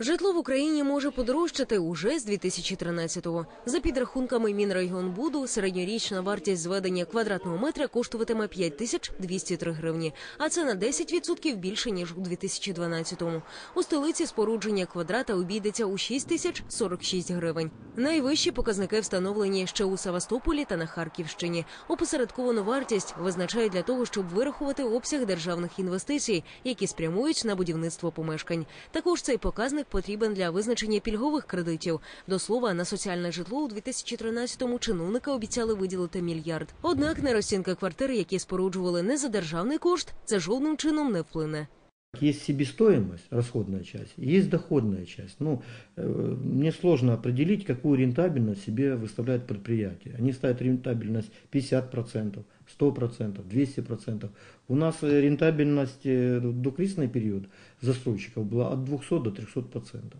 Житло в Україні може подорожчати уже з 2013-го. За підрахунками Мінрайонбуду, середньорічна вартість зведення квадратного метра коштуватиме 5203 гривні, а це на 10% більше ніж у 2012-му. У столиці спорудження квадрата обійдеться у 6046 гривень. Найвищі показники встановлені ще у Севастополі та на Харківщині. Опосередковану вартість визначають для того, щоб вирахувати обсяг державних інвестицій, які спрямують на будівництво помешкань. Також цей показник потрібен для визначення пільгових кредитів. До слова, на соціальне житло у 2013-му чиновника обіцяли виділити мільярд. Однак на розцінки квартир, які споруджували не за державний кошт, це жодним чином не вплине. Есть себестоимость, расходная часть, есть доходная часть. Ну, э, мне сложно определить, какую рентабельность себе выставляет предприятие. Они ставят рентабельность 50%, 100%, 200%. У нас э, рентабельность э, до кризисный период застройщиков была от 200 до 300%.